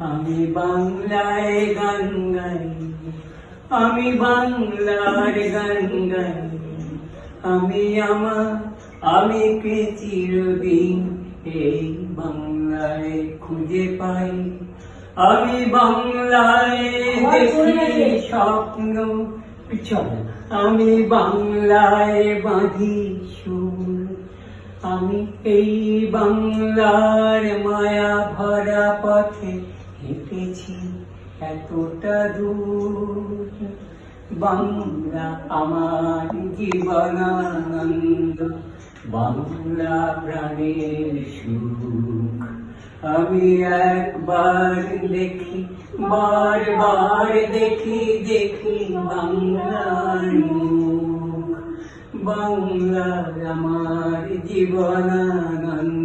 আমি বাংলায় গান গাই আমি বাংলার গান গাই। আমি আমার আমি কে চিরদিন এই বাংলায় খুঁজে পাই। আমি বাংলায় দেখি স্বপ্ন আমি বাংলায় বাঁধি সুর। আমি এই বাংলার মায়া ভরা পথে হেঁটেছি এতটা দূর বাংলা আমার জীবনানন্দ বাংলা প্রাণের সুখ। আমি একবার দেখি, বারবার দেখি দেখি বাংলার মুখ। বাংলা আমার জীবনানন্দ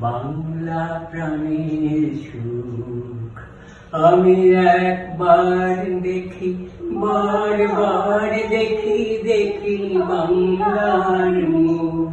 বাংলা প্রাণের সুখ আমি একবার দেখি বারবার দেখি দেখি বাংলার মুখ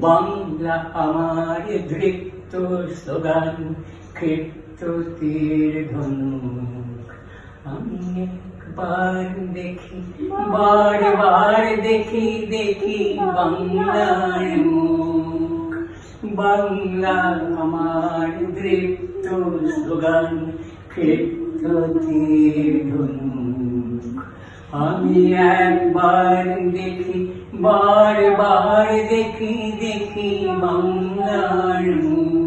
বাংলা আমার দৃপ্ত স্লোগান ক্ষিপ্ত তীর ধনুক আমি একবার দেখি বারবার দেখি দেখি বাংলার মুখ বাংলা আমার দৃপ্ত স্লোগান ক্ষিপ্ত তীর ধনুক। আমি একবার দেখি বারবার দেখি দেখি বাংলার মুখ।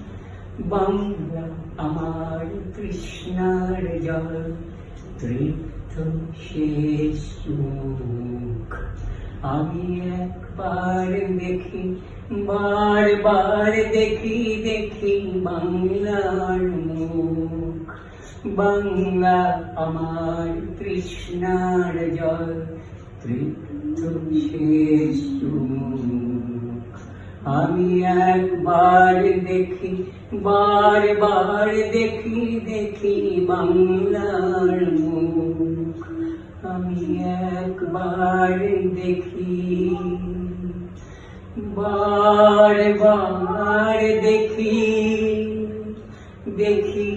বাংলা আমার কৃষ্ণার জল তৃপ্ত শেষ মুখ। আমি একবার দেখি, বারবার দেখি দেখি বাংলার মুখ। বাংলা আমার কৃষ্ণার জল তৃপ্ত শেষ আমি একবার দেখি বারবার দেখি দেখি বাংলার মুখ। আমি একবার দেখি বারবার দেখি দেখি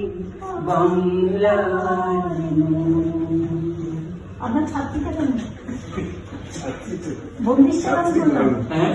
বাংলার মুখ। আপনার ছাত্রীটা কেন হ্যাঁ?